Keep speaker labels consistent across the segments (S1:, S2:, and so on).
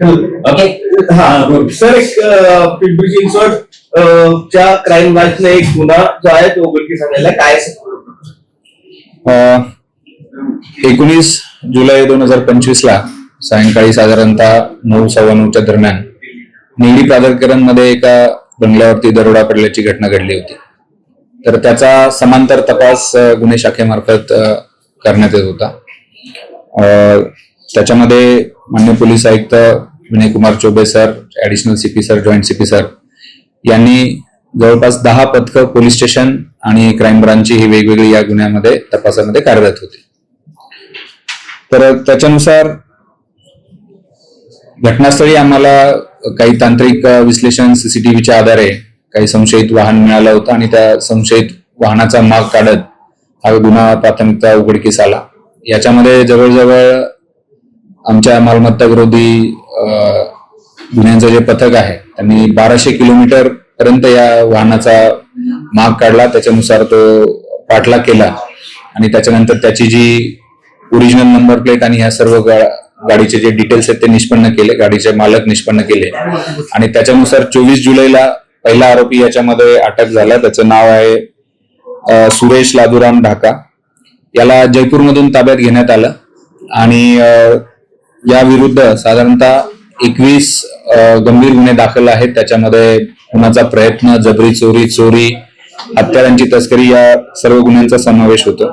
S1: Okay
S2: हा. Sir एक अ, पिंपरी चिंचवड अ, च्या क्राईम ब्रांचने एक गुन्हा जो आहे तो उघडकीस आणलेला आहे. काय
S3: एकोणीस जुलै दोन हजार पंचवीस ला सायंकाळी साधारणतः नऊ सव्वा नऊच्या दरम्यान निगडी प्राधिकरणमध्ये एका बंगल्यावरती दरोडा पडल्याची घटना घडली होती. तर त्याचा समांतर तपास गुन्हे शाखेमार्फत करण्यात येत होता. त्याच्यामध्ये मान्य पोलीस आयुक्त Vinay Kumar Choubey sir additional CP sir joint CP sir यांनी जवळपास दहा पथकं पोलीस स्टेशन आणि क्राईम ब्रांचची ही वेगवेगळी या गुन्ह्यामध्ये तपासामध्ये कार्यरत होती. तर त्याच्यानुसार घटनास्थळी आम्हाला काही तांत्रिक विश्लेषण सीसीटीव्हीच्या आधारे काही संशयित वाहन मिळालं होतं आणि त्या संशयित वाहनाचा माग काढत हा गुन्हा प्राथमिकता उघडकीस आला. याच्यामध्ये जवळजवळ आमच्या मालमत्ता विरोधी गुन्ह्यांचं जे पथक आहे त्यांनी बाराशे किलोमीटर पर्यंत या वाहनाचा माग काढला. त्याच्यानुसार तो पाठलाग केला आणि त्याच्यानंतर त्याची जी ओरिजिनल नंबर प्लेट आणि ह्या सर्व गाडीचे जे डिटेल्स आहेत ते निष्पन्न केले गाडीचे मालक निष्पन्न केले. आणि त्याच्यानुसार चोवीस जुलैला पहिला आरोपी याच्यामध्ये अटक झाला. त्याचं नाव आहे सुरेश लादुराम ढाका. याला जयपूरमधून ताब्यात घेण्यात आलं. आणि या विरुद्ध साधारणतः एकवीस गंभीर गुन्हे दाखल आहेत. त्याच्यामध्ये खुनाचा प्रयत्न जबरी चोरी चोरी हत्यारांची तस्करी या सर्व गुन्ह्यांचा समावेश होतो.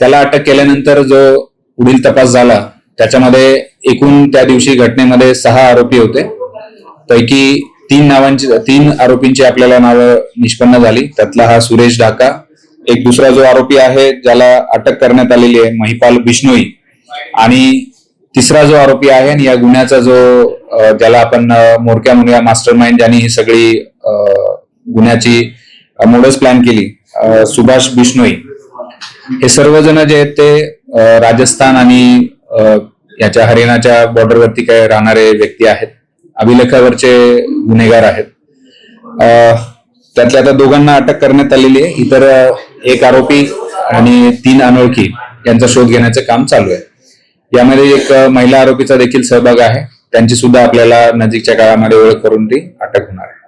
S3: त्याला अटक केल्यानंतर जो पुढील तपास झाला त्याच्यामध्ये एकूण त्या दिवशी घटनेमध्ये सहा आरोपी होते. पैकी तीन नावांची तीन आरोपींची आपल्याला नावं निष्पन्न झाली. त्यातला हा सुरेश ढाका. एक दुसरा जो आरोपी आहे ज्याला अटक करण्यात आलेली आहे महिपाल बिश्नोई. आणि तिसरा जो आरोपी आहे आणि या गुन्ह्याचा जो ज्याला आपण अ, मोरक्या मास्टर माइंड ज्यांनी ही सगळी अ, गुन्ह्याची मोडस प्लॅन केली सुभाष बिष्णोई हे सर्वजण जे आहेत ते राजस्थान आणि याच्या हरियाणाच्या बॉर्डरवरती काय राहणारे व्यक्ती आहेत. अभिलेखावरचे गुन्हेगार आहेत. त्यातल्या आता दोघांना अटक करण्यात आलेली आहे. इतर एक आरोपी आणि तीन अनोळखी यांचा शोध घेण्याचं काम चालू आहे. यामध्ये एक महिला आरोपीचा देखील सहभाग आहे. त्यांची सुद्धा आपल्याला नजीकच्या काळामध्ये ओळख करून ती अटक होणार आहे.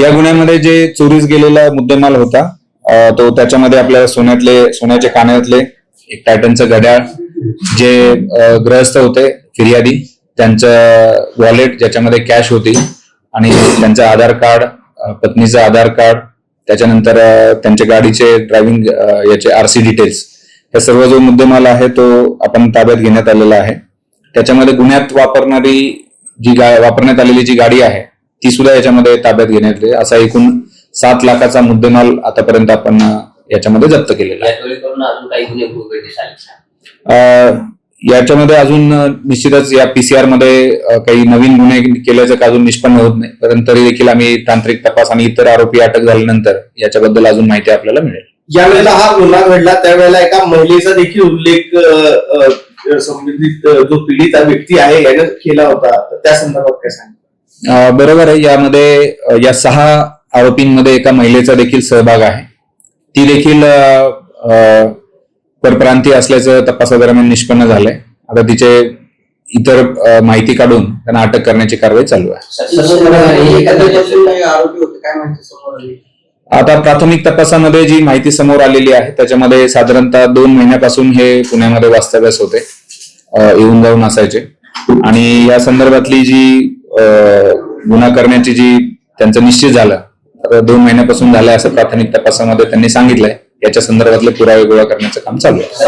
S4: या गुन्ह्यामध्ये
S3: जे चोरीस गेलेला मुद्देमाल होता तो त्याच्यामध्ये आपल्याला सोन्यातले सोन्याचे कानातले एक टायटनचं घड्याळ जे ग्रहस्थ होते फिर्यादी त्यांचं वॉलेट ज्याच्यामध्ये कॅश होती आणि त्यांचं आधार कार्ड पत्नीचं आधार कार्ड त्याच्यानंतर त्यांच्या गाडीचे ड्रायव्हिंग याचे आरसी डिटेल्स हे सर्व जो मुद्देमाल आहे तो आपण ताब्यात घेण्यात आलेला आहे. त्याच्यामध्ये गुन्ह्यात वापरणारी जी गा वापरण्यात आलेली जी गाडी आहे ती सुद्धा याच्यामध्ये ताब्यात घेण्यात आली. असा एकूण सात लाखाचा मुद्देमाल आतापर्यंत आपण याच्यामध्ये जप्त केलेला आहे. याच्यामध्ये अजून निश्चितच या पीसीआरमध्ये काही नवीन गुन्हे केल्याचं का अजून निष्पन्न होत नाही. परंतु तरी देखील आम्ही तांत्रिक तपास आणि इतर आरोपी अटक झाल्यानंतर याच्याबद्दल अजून माहिती आपल्याला मिळेल.
S2: ज्या वेळेला हा गुन्हा घडला त्यावेळेला एका महिलेचा देखील उल्लेख संबंधित जो पीडित व्यक्ती आहे याने केला होता. तर त्या संदर्भात काय सांगा
S3: अ, बरोबर आहे. यामध्ये या सहा आरोपींमध्ये एका महिलेचा देखील सहभाग आहे. ती देखील परप्रांतीय असल्याचं तपासादरम्यान निष्पन्न झालंय. आता तिचे इतर माहिती काढून त्यांना अटक करण्याची कारवाई चालू आहे. आता प्राथमिक तपासामध्ये जी माहिती समोर आलेली आहे त्याच्यामध्ये साधारणतः दोन महिन्यापासून हे पुण्यामध्ये वास्तव्यास होते येऊन जाऊन असायचे. आणि या संदर्भातली जी गुन्हा करण्याची जी त्यांचं निश्चित झालं दोन महिन्यापासून झालंय असं प्राथमिक तपासामध्ये त्यांनी सांगितलंय. याच्या संदर्भातले पुरावे गोळा करण्याचं काम चालू आहे.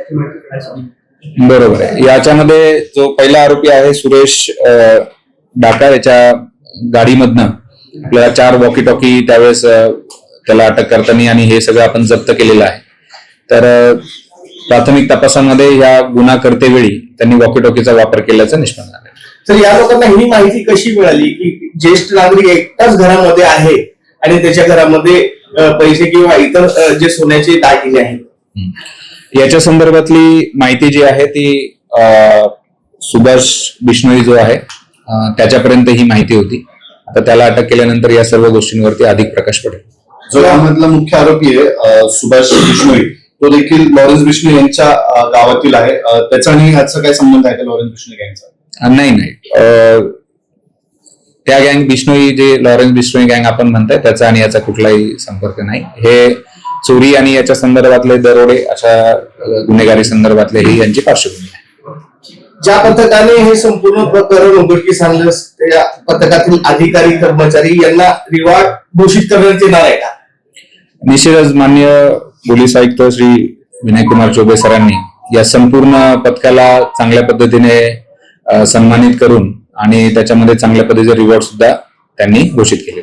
S4: हे?
S3: बरोबर आहे. याच्यामध्ये जो पहिला आरोपी आहे सुरेश डाका याच्या गाडीमधनं आपल्याला चार वॉकी टॉकी त्यावेळेस त्याला अटक करताना आणि हे सगळं आपण जप्त केलेलं आहे. तर प्राथमिक तपासामध्ये या गुन्हा करतेवेळी त्यांनी वॉकी टॉकीचा वापर केल्याचं निष्पन्न झालं.
S2: तर या लोकांना ही माहिती कशी मिळाली की ज्येष्ठ नागरिक एकटाच घरामध्ये आहे? आणि त्याच्या घरामध्ये पैसे किंवा इतर जे सोन्याचे दागिने आहेत.
S3: याच्या संदर्भातली माहिती जी आहे ती सुभाष बिश्नोई जो आहे त्याच्यापर्यंत ही माहिती होती. आता त्याला अटक केल्यानंतर या सर्व गोष्टींवरती अधिक प्रकाश पडेल.
S5: जो यामधला मुख्य आरोपी आहे सुभाष बिश्नोई तो देखील लॉरेन्स बिश्नोई यांच्या गावातील आहे. त्याचा आणि ह्याचा काय संबंध आहे का लॉरेन्स बिश्नोई यांचा?
S3: नाही नाही. त्या गँग बिश्नोई जे लॉरेन्स बिश्नोई गँग आपण म्हणताय त्याचा आणि याचा कुठलाही संपर्क नाही. हे चोरी आणि याच्या संदर्भातले दरोडे अशा गुन्हेगारी संदर्भातले ही यांची पार्श्वभूमी आहे.
S2: ज्या पथकाने हे संपूर्ण प्रकरण उघडकीस आणलं त्या पथकातील अधिकारी कर्मचारी यांना रिवॉर्ड घोषित करण्यात येणार आहे का?
S3: निश्चितच मान्य पोलीस आयुक्त श्री विनयकुमार चौबे सरांनी या संपूर्ण पथकाला चांगल्या पद्धतीने सन्मानित करून आणि त्याच्यामध्ये चांगल्या पद्धतीचे रिवॉर्ड सुद्धा त्यांनी घोषित केले